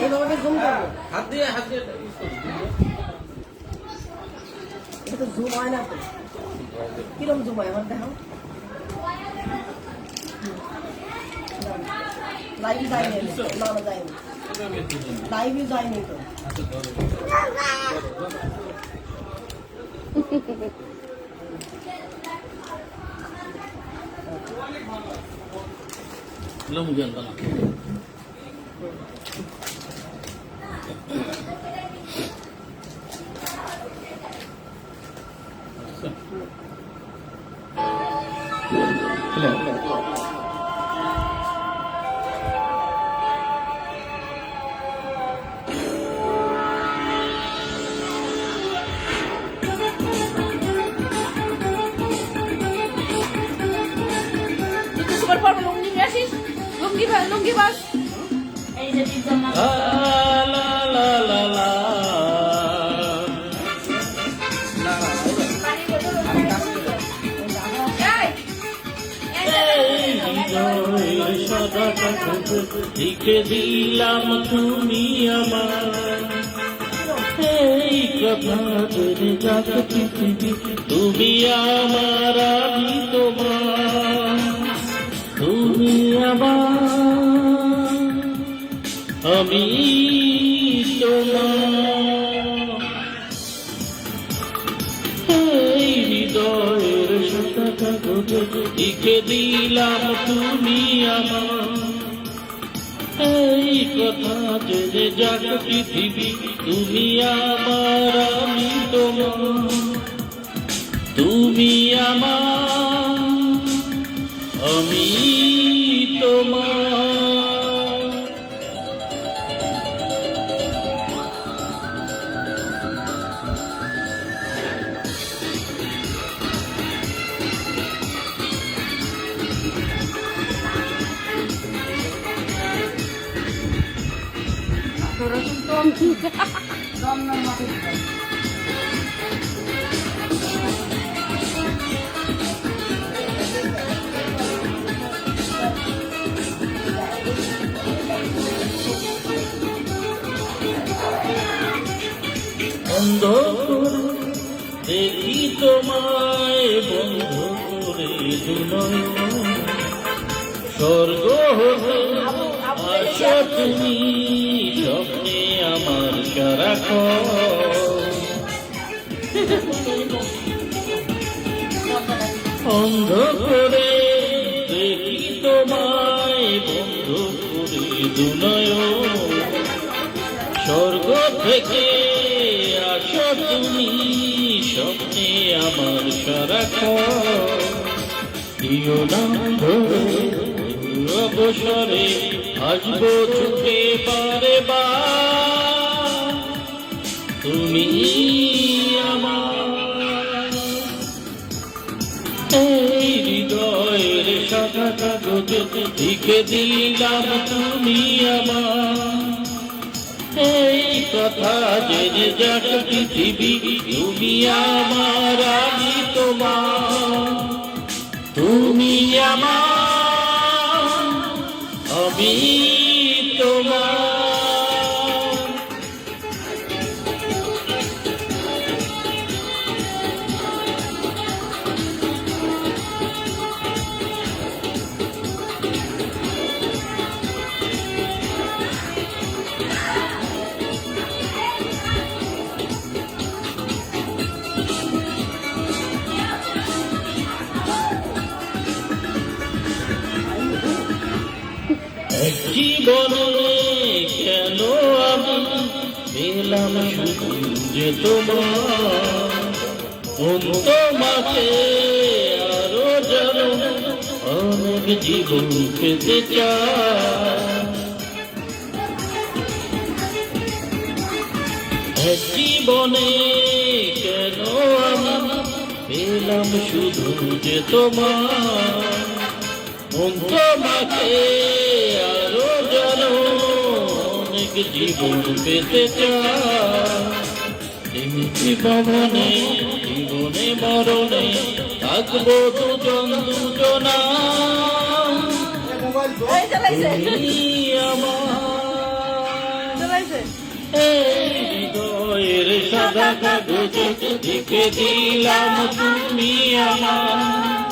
এইভাবে জুম করব। হাত দিয়ে হাত দিয়ে এটা তো জুম হয় না তো। কিরম জুম হয় আমার দেখো লাইভ যায়নি না যায়নি। লাইভই যায়নি তো। লম্বা না তুই কিছু করে পারবো লুঙ্গি নিয়ে আসিস লুঙ্গি বা- লুঙ্গি বাস এই যে সাদা লিখে দিলাম তুমি আমার। এই কথা জেনে যাক পৃথিবী, তুমি আমার, আমি তোমার। তুমি আমার, আমি তোমার। লিখে দিলাম তুমি আমার। এই কথা যে যাক পৃথিবী, তুমি আমার, আমি তোমার। তুমি আমার, আমি তোরা কিন্তু দম মাকে বন্ধ করে দেখি তোমায় বন্ধ করে দুনয় স্বর্গ হতে আসো তুমি। আমার সারা অন্ধ করে দেখি তোমায়, বন্ধ করে দুনয় স্বর্গ থেকে আসো তুমি, স্বপ্নে আমার সারাখ দিও নাম অবসরে আসব চোখে পারে বা তুমি এই হৃদয়ের সাদা কাগজে লিখে দিলাম তুমি আমার। এই কথা জেনে যাক পৃথিবী, তুমি আমার, আমি তোমার। তুমি আমার জীবনে কেন আমি পেলাম যে তোমার? তোমাকে আরও জানো, অনেক জীবন পেতে এক জীবনে কেন আমি পেলাম শুধু যে তোমার? মন তোমাকে আরও জানো অনেক জীবন পেতে চাই। ভবনে জীবনে মরণে থাকব দুজন দুজনা। তুমি আমার এই হৃদয়ের সাদা কাগজে লিখে দিলাম তুমি আমার।